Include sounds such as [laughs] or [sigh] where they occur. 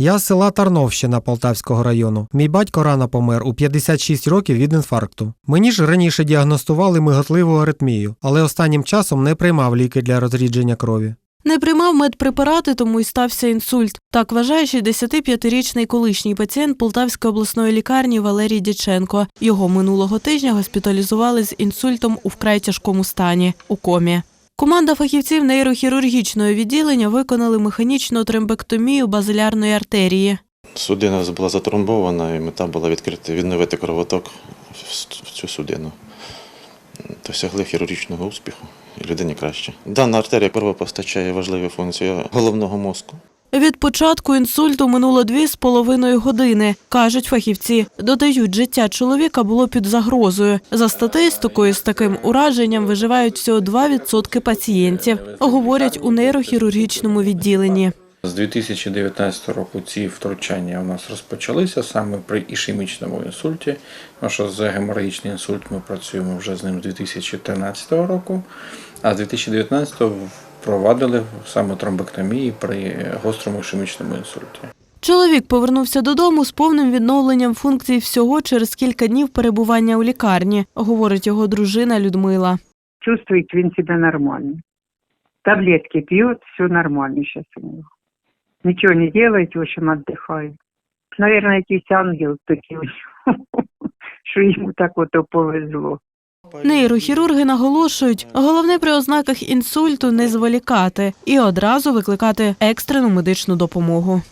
Я з села Тарновщина Полтавського району. Мій батько рано помер у 56 років від інфаркту. Мені ж раніше діагностували миготливу аритмію, але останнім часом не приймав ліки для розрідження крові. Не приймав медпрепарати, тому й стався інсульт. Так вважає 65-річний колишній пацієнт Полтавської обласної лікарні Валерій Дяченко. Його минулого тижня госпіталізували з інсультом у вкрай тяжкому стані у комі. Команда фахівців нейрохірургічного відділення виконали механічну трембектомію базилярної артерії. Судина була затромбована, і мета була відкрити, відновити кровоток в цю судину. Досягли хірургічного успіху і людині краще. Дана артерія кровопостачає важливі функції головного мозку. Від початку інсульту минуло дві з половиною години, кажуть фахівці. Додають, життя чоловіка було під загрозою. За статистикою, з таким ураженням виживають всього 2% пацієнтів, говорять у нейрохірургічному відділенні. З 2019 року ці втручання у нас розпочалися саме при ішемічному інсульті. Тому що за геморрагічний інсульт ми працюємо вже з ним з 2013 року, а з 2019 впровадили саме тромбектомії при гострому ішемічному інсульті. Чоловік повернувся додому з повним відновленням функцій всього через кілька днів перебування у лікарні, говорить його дружина Людмила. чувствует він себя нормально. Таблетки пьет, все нормально сейчас у него. Ничего не делает, в общем, отдыхает. Наверное, якийсь ангел такий, [laughs] що йому так ото повезло. Нейрохірурги наголошують, головне при ознаках інсульту не зволікати і одразу викликати екстрену медичну допомогу.